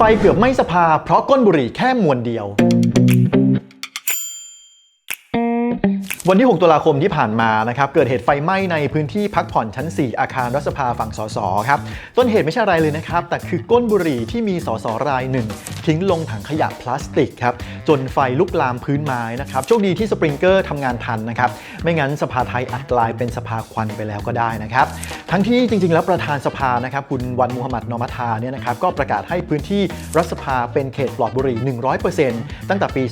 ไฟเกือบไหม้สภา เพราะก้นบุหรี่แค่มวนเดียว วันที่ 6 ตุลาคมที่ผ่านมานะครับเกิดเหตุไฟไหม้ในพื้นที่พักผ่อนชั้น 4 อาคารรัฐสภาฝั่งสสครับต้นเหตุไม่ใช่อะไรเลยนะครับ แต่คือก้นบุหรี่ที่มีสสรายหนึ่งทิ้งลงถังขยะพลาสติกครับจนไฟลุกลามพื้นไม้นะครับโชคดีที่สปริงเกอร์ทำงานทันนะครับไม่งั้นสภาไทยอาจกลายเป็นสภาควันไปแล้วก็ได้นะครับ ทั้งที่จริง ๆ แล้วประธานสภานะครับคุณวันมูฮัมหมัดนอมัทาเนี่ยนะครับก็ประกาศให้พื้นที่รัฐสภาเป็นเขตปลอดบุหรี่ 100%ตั้งแต่ปี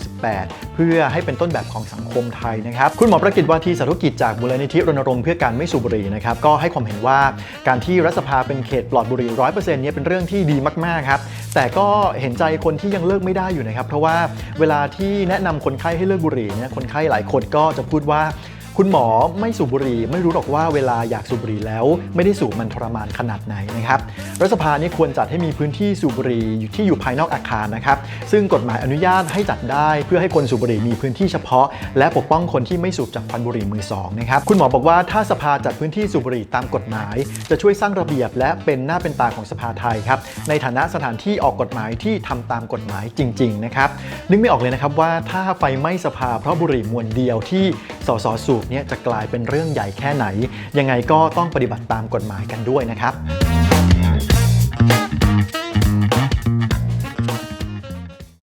2568 เพื่อให้เป็นต้นแบบของสังคมไทยนะครับคุณหมอประกิตวาทีสาธุกิจจากมูลนิธิรณรงค์เพื่อการไม่สูบบุหรี่นะครับก็ให้ความเห็นว่าการที่รัฐสภาเป็นเขตปลอดบุหรี่ 100%เนี่ยเป็นเรื่องที่ดีมากๆครับแต่ก็เห็นใจคนที่ยังเลิกไม่ได้อยู่นะครับเพราะว่าเวลาที่แนะนำคนไข้ให้เลิกบุหรี่เนี่ยคนไข้หลายคนก็จะพูดว่า คุณหมอไม่สูบบุหรี่ไม่รู้หรอกว่าเวลาอยากสูบบุหรี่แล้ว ไม่ได้สูบมันทรมานขนาดไหนนะครับรัฐสภานี่ควรจัดให้มีพื้นที่สูบบุหรี่อยู่ที่อยู่ภายนอกอาคารนะครับซึ่งกฎหมายอนุญาตให้จัดได้เพื่อให้คนสูบบุหรี่มีพื้นที่เฉพาะ และปกป้องคนที่ไม่สูบจากควันบุหรี่มือสองนะครับคุณหมอบอกว่าถ้าสภาจัดพื้นที่สูบบุหรี่ตามกฎหมาย จะช่วยสร้างระเบียบ และเป็นหน้าเป็นตาของสภาไทยครับในฐานะสถานที่ออกกฎหมายที่ทำตามกฎหมายจริง ๆ นะครับนึกไม่ออกเลยนะครับว่าถ้าไฟไหม้สภาเพราะบุหรี่มวลเดียวที่ สสสูบเนี่ยจะกลายเป็นเรื่องใหญ่แค่ไหน ยังไงก็ต้องปฏิบัติตามกฎหมายกันด้วยนะครับ